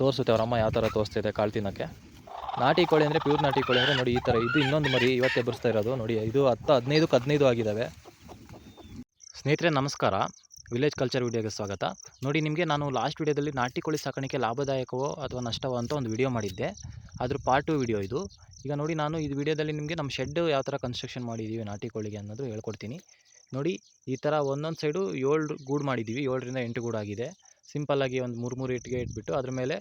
ತೋರಿಸುತ್ತೆ ಅವರಮ್ಮ ಯಾವ ಥರ ತೋರಿಸ್ತಿದೆ ಕಾಳು ತಿನ್ನೋಕ್ಕೆ. ನಾಟಿ ಕೋಳಿ ಅಂದರೆ ಪ್ಯೂರ್ ನಾಟಿ ಕೋಳಿ ಅಂದರೆ ನೋಡಿ ಈ ಥರ ಇದು ಇನ್ನೊಂದು ಮರಿ ಇವತ್ತೇ ಎಬ್ಬರಿಸ್ತಾ ಇರೋದು. ನೋಡಿ ಇದು ಹತ್ತು ಹದಿನೈದಕ್ಕೆ ಹದಿನೈದು ಆಗಿದ್ದಾವೆ. ಸ್ನೇಹಿತರೆ, ನಮಸ್ಕಾರ. ವಿಲೇಜ್ ಕಲ್ಚರ್ ವಿಡಿಯೋಗೆ ಸ್ವಾಗತ. ನೋಡಿ, ನಿಮಗೆ ನಾನು ಲಾಸ್ಟ್ ವಿಡಿಯೋದಲ್ಲಿ ನಾಟಿ ಕೋಳಿ ಸಾಕಾಣಿಕೆ ಲಾಭದಾಯಕವೋ ಅಥವಾ ನಷ್ಟವೋ ಅಂತ ಒಂದು ವಿಡಿಯೋ ಮಾಡಿದ್ದೆ. ಅದ್ರ ಪಾರ್ಟ್ ಟು ವಿಡಿಯೋ ಇದು. ಈಗ ನೋಡಿ, ನಾನು ಈ ವಿಡಿಯೋದಲ್ಲಿ ನಿಮಗೆ ನಮ್ಮ ಶೆಡ್ ಯಾವ ಥರ ಕನ್ಸ್ಟ್ರಕ್ಷನ್ ಮಾಡಿದ್ದೀವಿ ನಾಟಿ ಕೋಳಿಗೆ ಅನ್ನೋದು ಹೇಳ್ಕೊಡ್ತೀನಿ. ನೋಡಿ, ಈ ಥರ ಒಂದೊಂದು ಸೈಡು ಏಳು ಗೂಡು ಮಾಡಿದ್ದೀವಿ ಏಳರಿಂದ ಎಂಟು ಗೂಡಾಗಿದೆ ಸಿಂಪಲ್ಲಾಗಿ ಒಂದು ಮೂರು ಮೂರು ಇಟ್ಟಿಗೆ ಇಟ್ಬಿಟ್ಟು ಅದ್ರ ಮೇಲೆ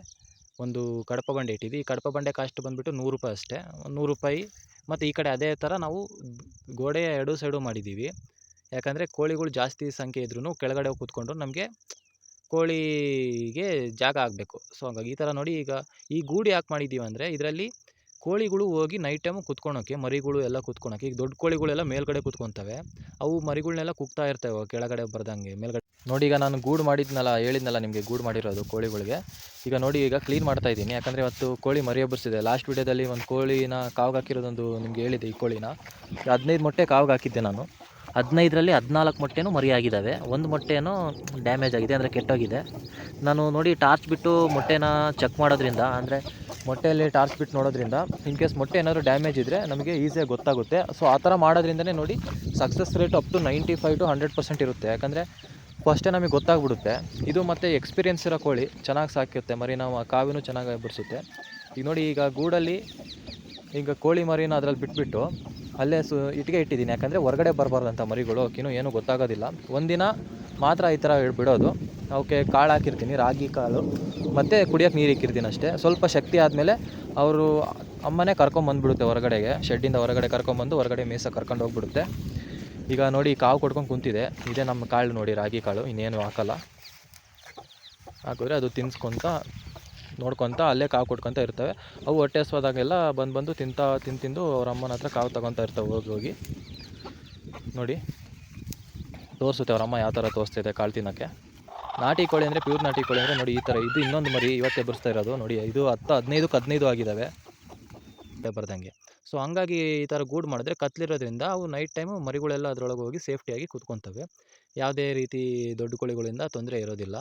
ಒಂದು ಕಡಪ ಬಂಡೆ ಇಟ್ಟಿದ್ವಿ ಈ ಕಡಪ ಬಂಡೆ ಕಾಸ್ಟ್ ಬಂದುಬಿಟ್ಟು ನೂರು ರೂಪಾಯಿ ಅಷ್ಟೇ. ನೂರು ರೂಪಾಯಿ ಮತ್ತು ಈ ಕಡೆ ಅದೇ ಥರ ನಾವು ಗೋಡೆಯ ಎರಡು ಸೈಡು ಮಾಡಿದ್ದೀವಿ. ಯಾಕಂದರೆ ಕೋಳಿಗಳು ಜಾಸ್ತಿ ಸಂಖ್ಯೆ ಇದ್ರೂ ಕೆಳಗಡೆ ಹೋಗಿ ಕೂತ್ಕೊಂಡು ನಮಗೆ ಕೋಳಿಗೆ ಜಾಗ ಆಗಬೇಕು. ಸೊ ಹಂಗಾಗಿ ಈ ಥರ ನೋಡಿ ಈಗ ಈ ಗೂಡು ಯಾಕೆ ಮಾಡಿದ್ದೀವಿ ಅಂದರೆ ಇದರಲ್ಲಿ ಕೋಳಿಗಳು ಹೋಗಿ ನೈಟ್ ಟೈಮು ಕುತ್ಕೊಳೋಕ್ಕೆ ಮರಿಗಳು ಎಲ್ಲ ಕುತ್ಕೊಳಕ್ಕೆ, ಈಗ ದೊಡ್ಡ ಕೋಳಿಗಳೆಲ್ಲ ಮೇಲ್ಗಡೆ ಕುತ್ಕೊತವೆ ಅವು ಮರಿಗಳನ್ನೆಲ್ಲ ಕುಗ್ತಾ ಇರ್ತವೆ, ಕೆಳಗಡೆ ಬರ್ದಂಗೆ, ಮೇಲ್ಗಡೆ. ನೋಡಿ ಈಗ ನಾನು ಗೂಡು ಮಾಡಿದ್ನಲ್ಲ, ಹೇಳಿದ್ನಲ್ಲ ನಿಮಗೆ ಗೂಡು ಮಾಡಿರೋದು ಕೋಳಿಗಳಿಗೆ. ಈಗ ನೋಡಿ ಈಗ ಕ್ಲೀನ್ ಮಾಡ್ತಾ ಇದ್ದೀನಿ. ಯಾಕಂದರೆ ಇವತ್ತು ಕೋಳಿ ಮರಿ ಹಬ್ಬಸಿದೆ ಲಾಸ್ಟ್ ವೀಡಿಯೋದಲ್ಲಿ ಒಂದು ಕೋಳಿನ ಕಾವ್ಗೆ ಹಾಕಿರೋದೊಂದು ನಿಮಗೆ ಹೇಳಿದೆ, ಈ ಕೋಳಿನ. ಹದಿನೈದು ಮೊಟ್ಟೆ ಕಾವ್ಗೆ ಹಾಕಿದ್ದೆ ನಾನು. ಹದಿನೈದರಲ್ಲಿ ಹದಿನಾಲ್ಕು ಮೊಟ್ಟೆನೂ ಮರಿಯಾಗಿದ್ದಾವೆ ಒಂದು ಮೊಟ್ಟೆನೂ ಡ್ಯಾಮೇಜ್ ಆಗಿದೆ, ಅಂದರೆ ಕೆಟ್ಟೋಗಿದೆ. ನಾನು ನೋಡಿ ಟಾರ್ಚ್ ಬಿಟ್ಟು ಮೊಟ್ಟೆನ ಚೆಕ್ ಮಾಡೋದ್ರಿಂದ, ಅಂದರೆ ಮೊಟ್ಟೆಯಲ್ಲಿ ಟಾರ್ಚ್ ಬಿಟ್ಟು ನೋಡೋದ್ರಿಂದ ಇನ್ ಕೇಸ್ ಮೊಟ್ಟೆ ಏನಾದರೂ ಡ್ಯಾಮೇಜ್ ಇದ್ದರೆ ನಮಗೆ ಈಸಿಯಾಗಿ ಗೊತ್ತಾಗುತ್ತೆ. ಸೊ ಆ ಥರ ಮಾಡೋದ್ರಿಂದನೇ ನೋಡಿ success rate up to ninety five to hundred percent ಇರುತ್ತೆ. ಯಾಕಂದರೆ ಫಸ್ಟೇ ನಮಗೆ ಗೊತ್ತಾಗ್ಬಿಡುತ್ತೆ. ಇದು ಮತ್ತು ಎಕ್ಸ್ಪೀರಿಯೆನ್ಸ್ ಇರೋ ಕೋಳಿ, ಚೆನ್ನಾಗಿ ಸಾಕಿರುತ್ತೆ ಮರಿ ನಾವು ಕಾವಿನೂ ಚೆನ್ನಾಗಿ ಬಿಡಿಸುತ್ತೆ. ಈಗ ನೋಡಿ, ಈಗ ಗೂಡಲ್ಲಿ ಈಗ ಕೋಳಿ ಮರಿನ ಅದರಲ್ಲಿ ಬಿಟ್ಬಿಟ್ಟು ಅಲ್ಲೇ ಸು ಇಟ್ಟಿಗೆ ಇಟ್ಟಿದ್ದೀನಿ. ಯಾಕಂದರೆ ಹೊರಗಡೆ ಬರಬಾರ್ದಂಥ ಮರಿಗಳು ಅಕ್ಕಿನೂ ಏನೂ ಗೊತ್ತಾಗೋದಿಲ್ಲ. ಒಂದಿನ ಮಾತ್ರ ಈ ಥರ ಬಿಡೋದು ಅವಕ್ಕೆ ಕಾಳು ಹಾಕಿರ್ತೀನಿ, ರಾಗಿ ಕಾಳು. ಮತ್ತು ಕುಡಿಯೋಕ್ಕೆ ನೀರು ಇಕ್ಕಿರ್ತೀನಿ ಅಷ್ಟೇ. ಸ್ವಲ್ಪ ಶಕ್ತಿ ಆದಮೇಲೆ ಅವರು ಅಮ್ಮನೇ ಕರ್ಕೊಂಬಂದ್ಬಿಡುತ್ತೆ ಹೊರಗಡೆಗೆ, ಶೆಡ್ಡಿಂದ ಹೊರಗಡೆ ಕರ್ಕೊಂಬಂದು ಹೊರಗಡೆ ಮೇಸ ಕರ್ಕೊಂಡು ಹೋಗ್ಬಿಡುತ್ತೆ. ಈಗ ನೋಡಿ ಕಾವು ಕೊಡ್ಕೊಂಡು ಕುಂತಿದೆ. ಇದೇ ನಮ್ಮ ಕಾಳು ನೋಡಿ, ರಾಗಿ ಕಾಳು, ಇನ್ನೇನು ಹಾಕಲ್ಲ. ಹಾಕಿದ್ರೆ ಅದು ತಿನ್ಸ್ಕೊತ, ನೋಡ್ಕೊತ ಅಲ್ಲೇ ಕಾವು ಕೊಟ್ಕೊತ ಇರ್ತವೆ. ಅವು ಹೊಟ್ಟೆ ಹಸ್ವಾದಾಗೆಲ್ಲ ಬಂದು ಬಂದು ತಿಂತಾ, ತಿಂದು ತಿಂದು ಅವ್ರ ಅಮ್ಮನ ಹತ್ರ ಕಾವು ತಗೊತಾ ಇರ್ತವೆ, ಹೋಗಿ ಹೋಗಿ. ನೋಡಿ, ತೋರಿಸುತ್ತೆ ಅವ್ರ ಅಮ್ಮ ಯಾವ ಥರ ತೋರಿಸ್ತಿದೆ ಕಾಳು ತಿನ್ನೋಕ್ಕೆ. ನಾಟಿ ಕೋಳಿ ಅಂದರೆ ಪ್ಯೂರ್ ನಾಟಿ ಕೋಳಿ ಅಂದರೆ ನೋಡಿ ಈ ಥರ ಇದು ಇನ್ನೊಂದು ಮರಿ ಇವತ್ತೇ ಬರ್ಸ್ತಾ ಇರೋದು. ನೋಡಿ ಇದು ಹತ್ತು ಹದಿನೈದಕ್ಕೆ ಹದಿನೈದು ಆಗಿದ್ದಾವೆ ಬರ್ದಂಗೆ. ಸೊ ಹಂಗಾಗಿ ಈ ಥರ ಗೂಡು ಮಾಡಿದ್ರೆ ಕತ್ಲಿರೋದ್ರಿಂದ ಅವು ನೈಟ್ ಟೈಮು ಮರಿಗಳೆಲ್ಲ ಅದರೊಳಗೆ ಹೋಗಿ ಸೇಫ್ಟಿಯಾಗಿ ಕೂತ್ಕೊತವೆ. ಯಾವುದೇ ರೀತಿ ದೊಡ್ಡ ಕೋಳಿಗಳಿಂದ ತೊಂದರೆ ಇರೋದಿಲ್ಲ.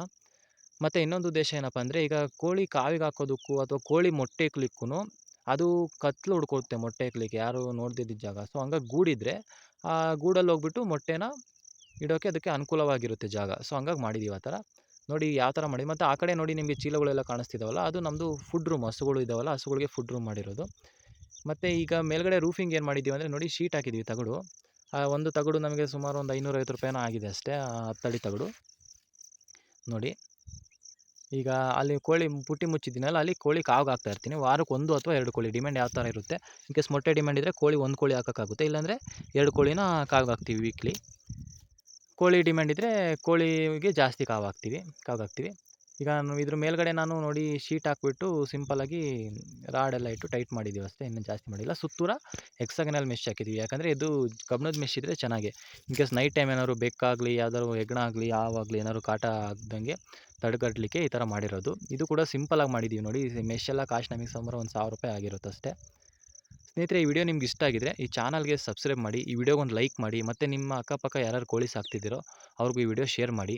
ಮತ್ತು ಇನ್ನೊಂದು ಉದ್ದೇಶ ಏನಪ್ಪ ಅಂದರೆ ಈಗ ಕೋಳಿ ಕಾವಿಗೆ ಹಾಕೋದಕ್ಕೂ ಅಥವಾ ಕೋಳಿ ಮೊಟ್ಟೆ ಇಕ್ಲಿಕ್ಕೂ ಅದು ಕತ್ಲು ಹುಡ್ಕೊಡುತ್ತೆ ಮೊಟ್ಟೆ ಇಕ್ಲಿಕ್ಕೆ. ಯಾರು ನೋಡ್ದಿದ್ದ ಜಾಗ. ಸೊ ಹಂಗಾಗಿ ಗೂಡಿದ್ರೆ ಆ ಗೂಡಲ್ಲಿ ಹೋಗ್ಬಿಟ್ಟು ಮೊಟ್ಟೆನ ಇಡೋಕ್ಕೆ ಅದಕ್ಕೆ ಅನುಕೂಲವಾಗಿರುತ್ತೆ ಜಾಗ. ಸೊ, ಹಂಗಾಗಿ ಮಾಡಿದ್ದೀವಿ ಆ ಥರ. ನೋಡಿ ಯಾವ ಥರ ಮಾಡಿ. ಮತ್ತು ಆ ಕಡೆ ನೋಡಿ ನಿಮಗೆ ಚೀಲಗಳೆಲ್ಲ ಕಾಣಿಸ್ತಿದ್ದಾವಲ್ಲ ಅದು ನಮ್ಮದು ಫುಡ್ ರೂಮ್ ಹಸುಗಳು ಇದ್ದಾವಲ್ಲ ಹಸುಗಳಿಗೆ ಫುಡ್ ರೂಮ್ ಮಾಡಿರೋದು. ಮತ್ತು ಈಗ ಮೇಲ್ಗಡೆ ರೂಫಿಂಗ್ ಏನು ಮಾಡಿದ್ದೀವಿ ಅಂದರೆ, ನೋಡಿ ಶೀಟ್ ಹಾಕಿದ್ದೀವಿ ತಗಡು. ಒಂದು ತಗಡು ನಮಗೆ ಸುಮಾರು ಒಂದು ಐನೂರೈವತ್ತು ರೂಪಾಯಿನ ಆಗಿದೆ ಅಷ್ಟೇ ಹತ್ತಡಿ ತಗಡು. ನೋಡಿ. ಈಗ ಅಲ್ಲಿ ಕೋಳಿ ಪುಟ್ಟಿ ಮುಚ್ಚಿದ್ದೀನಲ್ಲ, ಅಲ್ಲಿ ಕೋಳಿ ಕಾವು ಹಾಕ್ತಾ ಇರ್ತೀನಿ. ವಾರಕ್ಕೆ ಒಂದು ಅಥವಾ ಎರಡು ಕೋಳಿ, ಡಿಮ್ಯಾಂಡ್ ಯಾವ ಥರ ಇರುತ್ತೆ. ಇನ್ ಕೇಸ್ ಮೊಟ್ಟೆ ಡಿಮ್ಯಾಂಡ್ ಇದ್ದರೆ ಕೋಳಿ ಒಂದು ಕೋಳಿ ಹಾಕೋಕ್ಕಾಗುತ್ತೆ. ಇಲ್ಲಾಂದರೆ ಎರಡು ಕೋಳಿನ ಕಾವ್ಗೆ ಹಾಕ್ತೀವಿ ವೀಕ್ಲಿ ಕೋಳಿ ಡಿಮ್ಯಾಂಡ್ ಇದ್ದರೆ ಕೋಳಿಗೆ ಜಾಸ್ತಿ ಕಾವು ಹಾಕ್ತೀವಿ ಕಾವ್ಗೆ ಹಾಕ್ತೀವಿ. ಈಗ ಇದ್ರ ಮೇಲ್ಗಡೆ ನಾನು ನೋಡಿ ಶೀಟ್ ಹಾಕ್ಬಿಟ್ಟು ಸಿಂಪಲ್ಲಾಗಿ ರಾಡೆಲ್ಲ ಇಟ್ಟು ಟೈಟ್ ಮಾಡಿದ್ದೀವಿ ಅಷ್ಟೇ ಇನ್ನೂ ಜಾಸ್ತಿ ಮಾಡಿಲ್ಲ. ಸುತ್ತೂರ ಎಕ್ಸಗನಲ್ ಮೆಶ್ ಹಾಕಿದ್ದೀವಿ ಯಾಕಂದರೆ ಇದು ಕಬ್ಬಣದ ಮೆಶ್ ಇದ್ದರೆ ಚೆನ್ನಾಗಿ. ಇನ್ ಕೇಸ್ ನೈಟ್ ಟೈಮ್ ಏನಾದ್ರು ಬೆಕ್ಕಾಗಲಿ ಯಾವ್ದಾದ್ರು ಹೆಗ್ಣ ಆಗಲಿ ಹಾವಾಗಲಿ ಏನಾದ್ರು ಕಾಟ ಆಗ್ದಂಗೆ ತಡೆಗಟ್ಟಲಿಕ್ಕೆ ಈ ಥರ ಮಾಡಿರೋದು. ಇದು ಕೂಡ ಸಿಂಪಲಾಗಿ ಮಾಡಿದ್ದೀವಿ ನೋಡಿ. ಮೆಶ್ ಎಲ್ಲ ಕಾಸ್ಟ್ ನಮಗೆ ಸುಮಾರು ಒಂದು ಸಾವಿರ ರೂಪಾಯಿ ಆಗಿರುತ್ತೆ ಅಷ್ಟೇ. ಸ್ನೇಹಿತರೆ, ಈ ವಿಡಿಯೋ ನಿಮ್ಗೆ ಇಷ್ಟ ಆಗಿದ್ರೆ ಈ ಚಾನಲ್ಗೆ ಸಬ್ಸ್ಕ್ರೈಬ್ ಮಾಡಿ, ಈ ವಿಡಿಯೋಗೊಂದು ಲೈಕ್ ಮಾಡಿ, ಮತ್ತು ನಿಮ್ಮ ಅಕ್ಕಪಕ್ಕ ಯಾರು ಕೋಳಿ ಸಾಕ್ತಿದ್ದೀರೋ, ಅವ್ರಿಗೂ ಈ ವಿಡಿಯೋ ಶೇರ್ ಮಾಡಿ.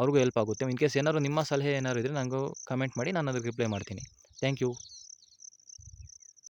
ಅವ್ರಿಗೂ ಹೆಲ್ಪ್ ಆಗುತ್ತೆ. ಇನ್ ಕೇಸ್ ಏನಾದರೂ ನಿಮ್ಮ ಸಲಹೆ ಏನಾದ್ರು ಇದ್ದರೆ ನನಗೂ ಕಮೆಂಟ್ ಮಾಡಿ ನಾನು ಅದಕ್ಕೆ ರಿಪ್ಲೈ ಮಾಡ್ತೀನಿ. Thank you.